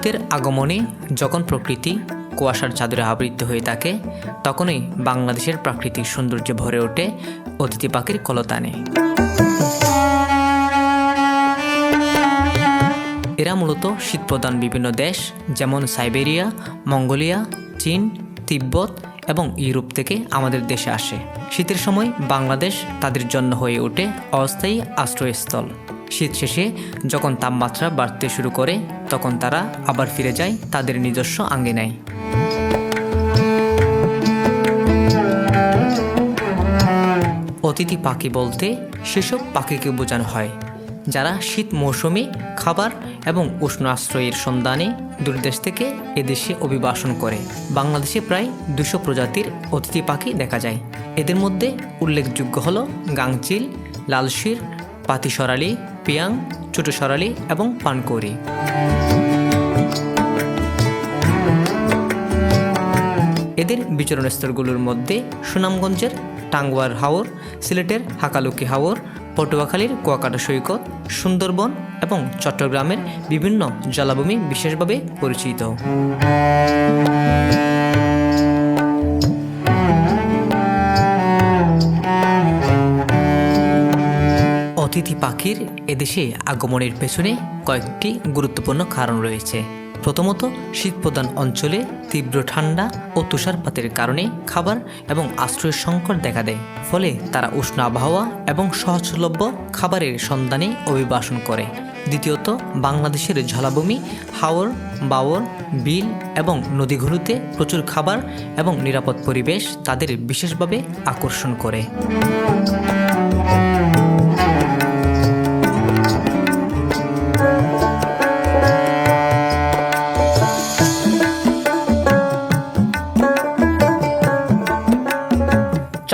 অতিথিদের আগমনে যখন প্রকৃতি কুয়াশার চাদরে আবৃত হয়ে থাকে, তখনই বাংলাদেশের প্রাকৃতিক সৌন্দর্য ভরে ওঠে অতিথি পাখির কলতানে। এরা মূলত শীতপ্রধান বিভিন্ন দেশ, যেমন সাইবেরিয়া, মঙ্গোলিয়া, চীন, তিব্বত এবং ইউরোপ থেকে আমাদের দেশে আসে। শীতের সময় বাংলাদেশ তাদের জন্য হয়ে ওঠে অস্থায়ী আশ্রয়স্থল। শীত শেষে যখন তাপমাত্রা বাড়তে শুরু করে, তখন তারা আবার ফিরে যায় তাদের নিজস্ব আঙ্গিনায়। অতিথি পাখি বলতে সেসব পাখিকে বোঝানো হয়, যারা শীত মৌসুমে খাবার এবং উষ্ণ আশ্রয়ের সন্ধানে দূরদেশ থেকে এদেশে অভিবাসন করে। বাংলাদেশে প্রায় দুশো প্রজাতির অতিথি পাখি দেখা যায়। এদের মধ্যে উল্লেখযোগ্য হল গাংচিল, লালশির পাতি সরালি পিয়াং, ছোট সরালি এবং পানকৌড়ি। এদের বিচরণ স্থলগুলোর মধ্যে সুনামগঞ্জের টাঙ্গুয়ার হাওর, সিলেটের হাকালুকি হাওর, পটুয়াখালীর কুয়াকাটা সৈকত, সুন্দরবন এবং চট্টগ্রামের বিভিন্ন জলাভূমি বিশেষভাবে পরিচিত। অতিথি পাখির এদেশে আগমনের পেছনে কয়েকটি গুরুত্বপূর্ণ কারণ রয়েছে। প্রথমত, শীতপ্রধান অঞ্চলে তীব্র ঠান্ডা ও তুষারপাতের কারণে খাবার এবং আশ্রয়ের সংকট দেখা দেয়। ফলে তারা উষ্ণ আবহাওয়া এবং সহজলভ্য খাবারের সন্ধানে অভিবাসন করে। দ্বিতীয়ত, বাংলাদেশের ঝলাভূমি হাওর, বাওর, বিল এবং নদীগুলোতে প্রচুর খাবার এবং নিরাপদ পরিবেশ তাদের বিশেষভাবে আকর্ষণ করে।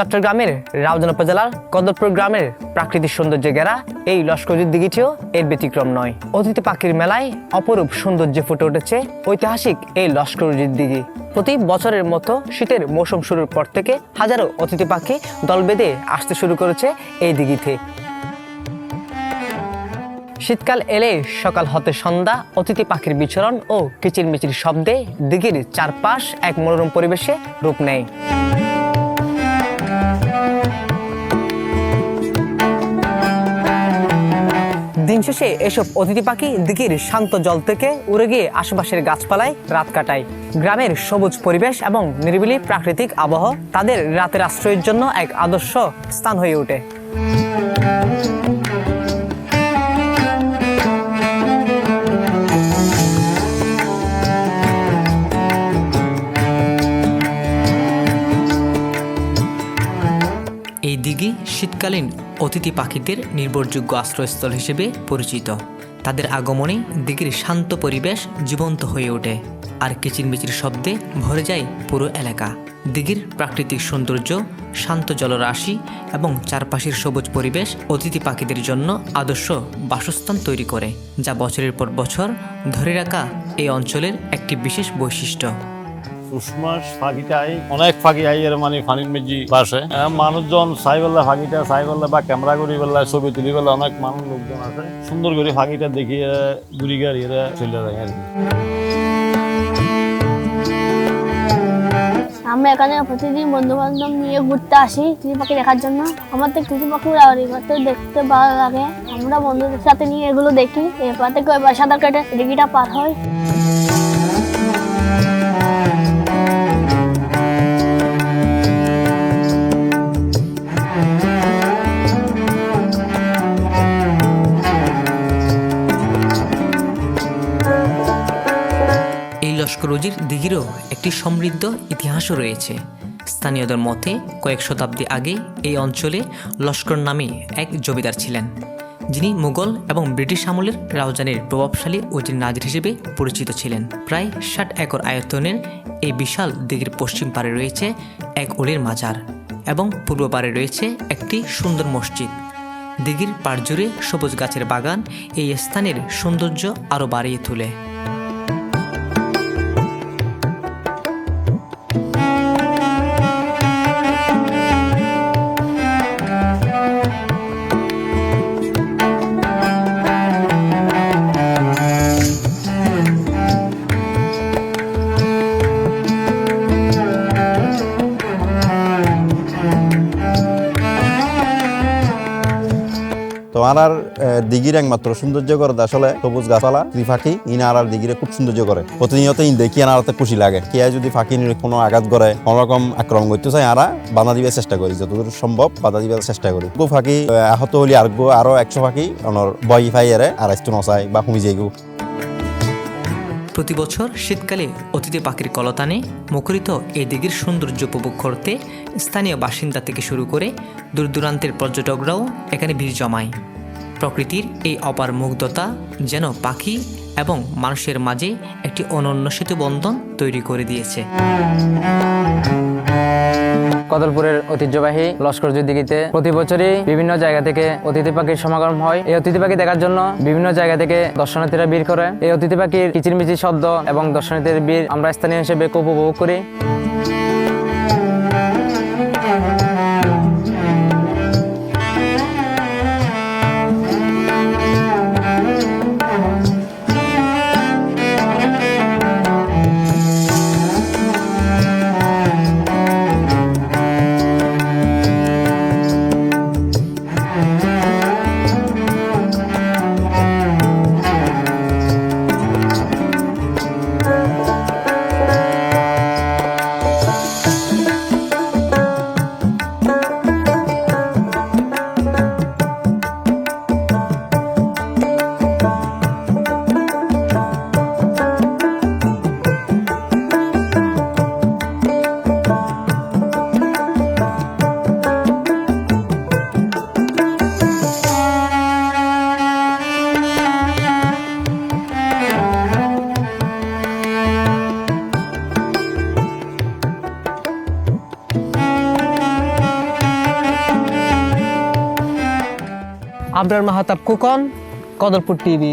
চট্টগ্রামের রাউজান উপজেলার কদরপুর গ্রামের প্রাকৃতিক সৌন্দর্যে ঘেরা এই লস্করের দিঘিটিও এর ব্যতিক্রম নয়। অতিথি পাখির মেলায় অপরূপ সৌন্দর্যে ফুটে উঠেছে ঐতিহাসিক এই লস্করজির দিঘি। প্রতি বছরের মতো শীতের মৌসুম শুরুর পর থেকে হাজারো অতিথি পাখি দল বেঁধে আসতে শুরু করেছে এই দিঘিতে। শীতকাল এলে সকাল হতে সন্ধ্যা অতিথি পাখির বিচরণ ও কিচিরমিচির শব্দে দিঘির চারপাশ এক মনোরম পরিবেশে রূপ নেয়। দিন শেষে এসব অতিথি পাখি দিঘির শান্ত জল থেকে উড়ে গিয়ে আশেপাশের গাছপালায় রাত কাটায়। গ্রামের সবুজ পরিবেশ এবং নিরিবিলি প্রাকৃতিক আবহাওয়া তাদের রাতের আশ্রয়ের জন্য এক আদর্শ স্থান হয়ে ওঠে। এই দিঘি শীতকালীন অতিথি পাখিদের নির্ভরযোগ্য আশ্রয়স্থল হিসেবে পরিচিত। তাদের আগমনে দিঘির শান্ত পরিবেশ জীবন্ত হয়ে ওঠে, আর কিচিরমিচির শব্দে ভরে যায় পুরো এলাকা। দিঘির প্রাকৃতিক সৌন্দর্য, শান্ত জলরাশি এবং চারপাশের সবুজ পরিবেশ অতিথি পাখিদের জন্য আদর্শ বাসস্থান তৈরি করে, যা বছরের পর বছর ধরে রাখা এই অঞ্চলের একটি বিশেষ বৈশিষ্ট্য। উসমাস ফাঁকিটাই, অনেক ফাঁকি আই এর মানে ফানির মেজি বাসে। মানুষজন চাই বললে ফাঁকিটা, চাই বললে বা ক্যামেরা করি বললে ছবি তুলি বললে অনেক মানুষ, লোকজন আছে। সুন্দর করে ফাঁকিটা দেখিয়ে ঘুরি গাড়ি এরা চলে যায় আর আমরা এখানে প্রতিদিন বন্ধু বান্ধব নিয়ে ঘুরতে আসি কৃষি পাখি দেখার জন্য। আমাদের কৃষি পাখি উড়াউড়ি দেখতে ভালো লাগে। আমরা বন্ধুদের সাথে নিয়ে এগুলো দেখি। এরপর থেকে ওই সাঁতার কেটে ডিগিটা পার হয়। এই লস্করজির দিঘিরও একটি সমৃদ্ধ ইতিহাসও রয়েছে। স্থানীয়দের মতে, কয়েক শতাব্দী আগে এই অঞ্চলে লস্কর নামে এক জমিদার ছিলেন, যিনি মুঘল এবং ব্রিটিশ আমলের রাউজানের প্রভাবশালী ওজির নাজির হিসেবে পরিচিত ছিলেন। প্রায় ষাট একর আয়তনের এই বিশাল দিঘির পশ্চিম পারে রয়েছে এক অলির মাজার এবং পূর্ব পারে রয়েছে একটি সুন্দর মসজিদ। দিঘির পাড় জুড়ে সবুজ গাছের বাগান এই স্থানের সৌন্দর্য আরও বাড়িয়ে তোলে। আর দিঘির একমাত্র সৌন্দর্য করে আসলে সবুজ গাছপালা ত্রিফাকি ইন আর আর দিঘিরে খুব সৌন্দর্য করে। প্রতিনিয়ত ইন দেখি আর আরতে খুশি লাগে। কে যদি ফাঁকি নিয়ে কোনো আঘাত করে, কোনো রকম আক্রমণ করতে চাই আরা বাধা দিবার চেষ্টা করি। যতদূর সম্ভব বাধা দিবার চেষ্টা করি। গো ফাঁকি আহত হলি আর গো, আরও একশো ফাঁকি অনর ফাই এরে আর একটু নসাই বা হুমি যাই প্রতি বছর শীতকালে অতিথি পাখির কলতানে মুখরিত এই দিঘির সৌন্দর্য উপভোগ করতে স্থানীয় বাসিন্দা থেকে শুরু করে দূর দূরান্তের পর্যটকরাও এখানে ভিড় জমায়। প্রকৃতির এই অপার মুগ্ধতা যেন পাখি এবং মানুষের মাঝে একটি অনন্য সেতু বন্ধন তৈরি করে দিয়েছে। কদলপুরের ঐতিহ্যবাহী লস্কর দিঘিতে প্রতি বছরই বিভিন্ন জায়গা থেকে অতিথি পাখির সমাগম হয়। এই অতিথি পাখি দেখার জন্য বিভিন্ন জায়গা থেকে দর্শনার্থীরা ভিড় করে। এই অতিথি পাখির কিচিরমিচির শব্দ এবং দর্শনার্থীদের ভিড় আমরা স্থানীয় হিসেবে উপভোগ করি। আবরার মাহাতাব কুকন কদরপুর টিভি।